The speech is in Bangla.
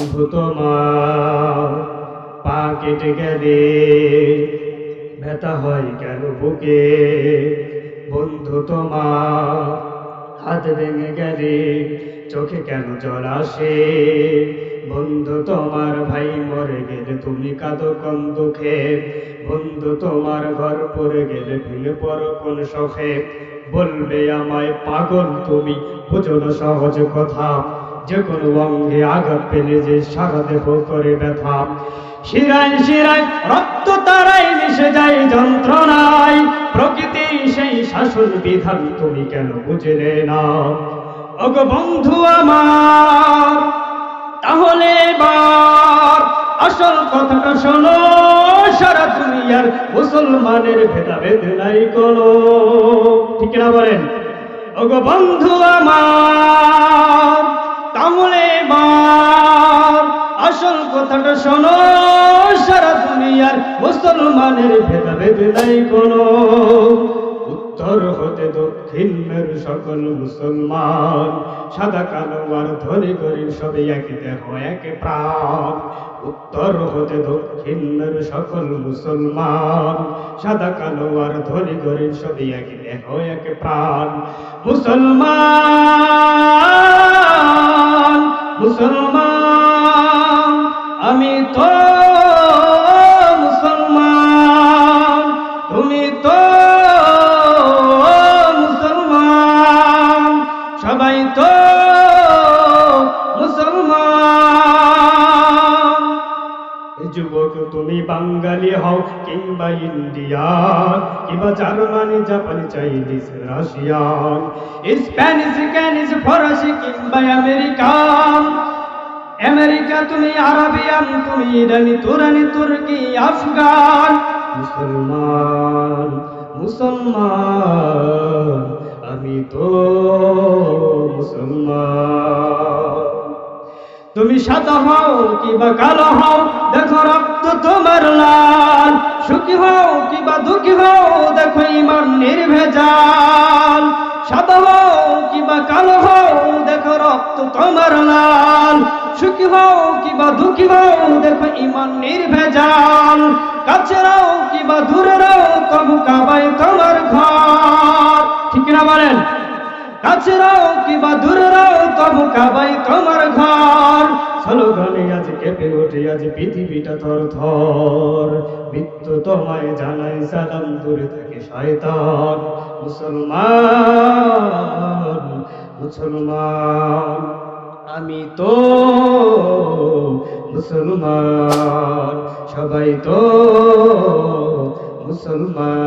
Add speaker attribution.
Speaker 1: বন্ধু তোমার, পা কেটে গেলে ব্যথা হয় কেন বুকে? বন্ধু তোমার, হাত ভেঙে গেলে চোখে কেন জল আসে? বন্ধু তোমার ভাই মরে গেলে তুমি কাঁদো কোন দুঃখে? বন্ধু তোমার ঘর পড়ে গেলে ভুলে পড়ো কোন শখে বলবে আমায় পাগল তুমি, বুঝো সহজ কথা। যে কোনো অঙ্গে আঘাত পেলে যে সারা দেহ করে ব্যথা। শিরায় শিরায় রক্ত তারাই মিশে যায় যন্ত্রণায়। প্রকৃতি সেই শাসন বিধান তুমি কেন বুঝলে না? ওগো বন্ধু আমার, তাহলে এবার আসল কথাটা শোনো। সারা দুনিয়ার মুসলমানের ভেদাভেদ নাই কোনো। ঠিক না বলেন? ওগো বন্ধু আমার তাহলে এবার আসল কথাটা শোনো, সারা দুনিয়ার মুসলমানের ভেদাভেদ নাই কোনো। উত্তর হতে দক্ষিণ দক্ষিণের সকল মুসলমান। সাদা কালো আর ধনী গরিব সবই এক দেহ, এক প্রাণ। উত্তর হতে দক্ষিণ দক্ষিণের সকল মুসলমান। সাদা কালো আর ধনী গরিব সবই এক দেহ, এক প্রাণ। মুসলমান মুসলমান আমি তো মুসলমান তুমি তো মুসলমান সবাই তো মুসলমান। যুবক, তুমি বাঙালি হও কিংবা ইন্ডিয়ান কিংবা জার্মানি, জাপানি, চাইনিজ, রাশিয়ান, স্প্যানিশ ক্যানিস ফরাসি কিংবা আমেরিকান। আমেরিকা, তুমি আরবিয়ান, তুমি ইরানি, তুরানি, তুর্কি, আফগান। মুসলমান মুসলমান, আমি তো মুসলমান। তুমি সাদা হও কিবা কালো হও কিবা দুঃখী হও, দেখো ইমান নির্ভেজাল। সাদা হও কিবা কালো হও, দেখো রক্ত তোমার লাল। সুখী হও কিবা দুঃখী হও, দেখো ইমান নির্ভেজাল। কাছে রাও কিবা দূরে রাও, তবু কাবাই তোমার ঘর। ঠিক না বলেন? কাছে রাও কিবা দূরে রাও, তবু কাবাই তোমার ঘর। স্লোগানে আজ কেঁপে ওঠে আজ পৃথিবীটা থর থর মৃত্যু তোমায় জানাই সালাম, দূরে থাকে শয়তান। মুসলমান মুসলমান, আমি তো মুসলমান, সবাই তো মুসলমান।